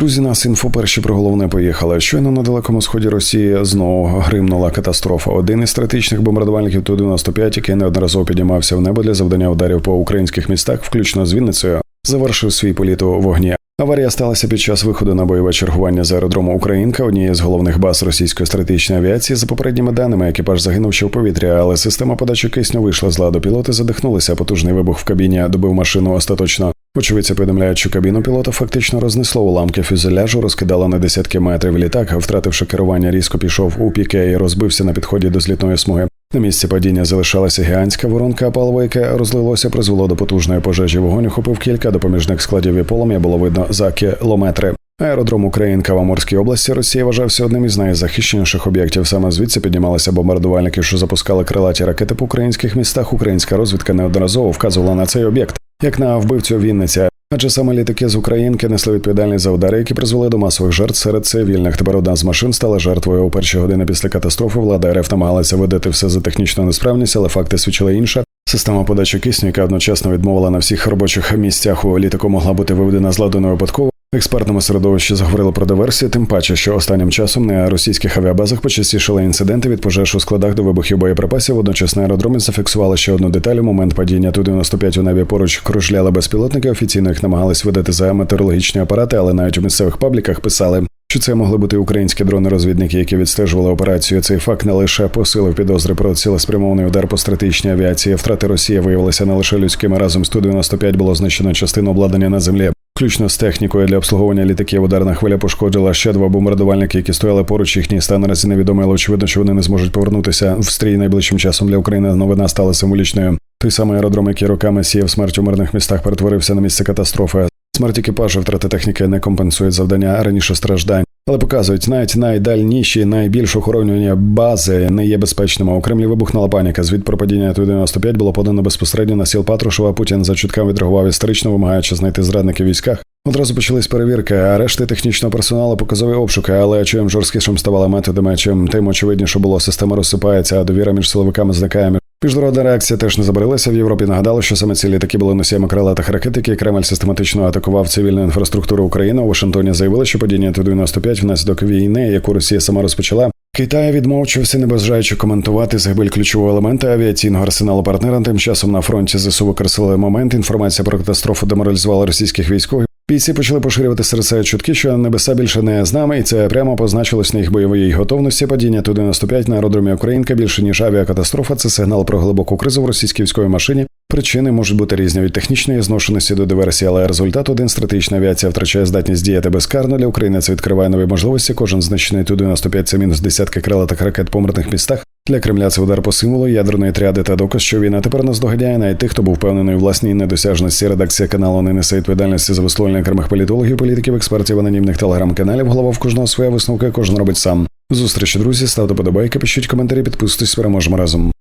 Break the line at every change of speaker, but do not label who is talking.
Друзі, нас інфо перші про головне поїхали. Щойно на далекому сході Росії знову гримнула катастрофа. Один із стратегічних бомбардувальників Ту-95, який неодноразово піднімався в небо для завдання ударів по українських містах, включно з Вінницею, завершив свій політ у вогні. Аварія сталася під час виходу на бойове чергування з аеродрому Українка, однієї з головних баз російської стратегічної авіації. За попередніми даними, екіпаж загинув ще в повітрі, але система подачі кисню вийшла з ладу. Пілоти задихнулися. Потужний вибух в кабіні добив машину остаточно. Очевидці повідомляють, що кабіну пілота фактично рознесло уламки фюзеляжу, розкидало на десятки метрів літак, втративши керування, різко пішов у піке і розбився на підході до злітної смуги. На місці падіння залишалася гігантська воронка, а паливо, яке розлилося, призвело до потужної пожежі. Вогонь охопив кілька допоміжних складів і полум'я було видно за кілометри. Аеродром Українка в Амурській області Росії вважався одним із найзахищеніших об'єктів. Саме звідси піднімалися бомбардувальники, що запускали крилаті ракети по українських містах. Українська розвідка неодноразово вказувала на цей об'єкт як на вбивцю Вінниця. Адже саме літаки з Українки несли відповідальність за удари, які призвели до масових жертв серед цивільних. Тепер одна з машин стала жертвою у перші години після катастрофи. Влада РФ намагалася видати все за технічну несправність, але факти свідчили інше. Система подачі кисню, яка одночасно відмовила на всіх робочих місцях у літаку, могла бути виведена з ладу не випадково. В експертному середовищі заговорили про диверсію, тим паче, що останнім часом на російських авіабазах почастішили інциденти від пожеж у складах до вибухів боєприпасів. Водночас на аеродромі зафіксували ще одну деталь. Момент падіння ту 95 у небі поруч кружляли безпілотники. Офіційно їх намагались видати за метеорологічні апарати, але навіть у місцевих пабліках писали. Що це могли бути українські дрони-розвідники, які відстежували операцію? Цей факт не лише посилив підозри про цілеспрямований удар по стратегічній авіації. Втрати Росії виявилися не лише людськими. Разом з Ту-95 було знищено частину обладнання на землі. Включно з технікою для обслуговування літаків ударна хвиля пошкодила ще два бомбардувальники, які стояли поруч. Їхній стан наразі невідомий, але очевидно, що вони не зможуть повернутися в стрій найближчим часом для України. Новина стала символічною. Той самий аеродром, який роками сіяв смерть у мирних містах, перетворився на місце катастрофи. Смерть екіпажу, втрати техніки не компенсують завдання раніше страждань, але показують навіть найдальніші, найбільш охоронювані бази не є безпечними. У Кремлі вибухнула паніка. Звід про падіння Ту-95 було подано безпосередньо на сіл Патрушева. Путін за чутками відреагував історично, вимагаючи знайти зрадників військах. Одразу почались перевірки, арешти технічного персоналу, показові обшуки, але чим жорсткішим ставали методами, чим тим очевидніше було, система розсипається, а довіра між силовиками зникає. Міжнародна реакція теж не забарилася. В Європі нагадали, що саме ці літаки були носіями крилатих ракет, які Кремль систематично атакував цивільну інфраструктуру України. У Вашингтоні заявили, що падіння Ту-95 внаслідок війни, яку Росія сама розпочала. Китай відмовчився, не бажаючи коментувати загибель ключового елемента авіаційного арсеналу партнера. Тим часом на фронті ЗСУ використали момент. Інформація про катастрофу деморалізувала російських військових. Бійці почали поширювати себе чутки, що небеса більше не з нами, і це прямо позначилось на їх бойовій готовності. Падіння ту 95 на аеродромі Українка більше ніж авіакатастрофа. Це сигнал про глибоку кризу в російській військовій машині. Причини можуть бути різні від технічної зношеності до диверсії, але результат один стратегічна авіація втрачає здатність діяти безкарно для України. Це відкриває нові можливості. Кожен знищений ту 95 це мінус десятки крилатих ракет по мирних містах. Для Кремля це удар по символу ядерної тріади та доказ, що війна тепер наздоганяє навіть тих, хто був впевнений у власній недосяжності. Редакція каналу не несе відповідальності за висловлення окремих політологів, політиків, експертів, анонімних телеграм-каналів. Голова в кожного своя висновка, кожен робить сам. Зустрічі, друзі, ставте подобайки, пишіть коментарі, підписуйтесь, переможемо разом.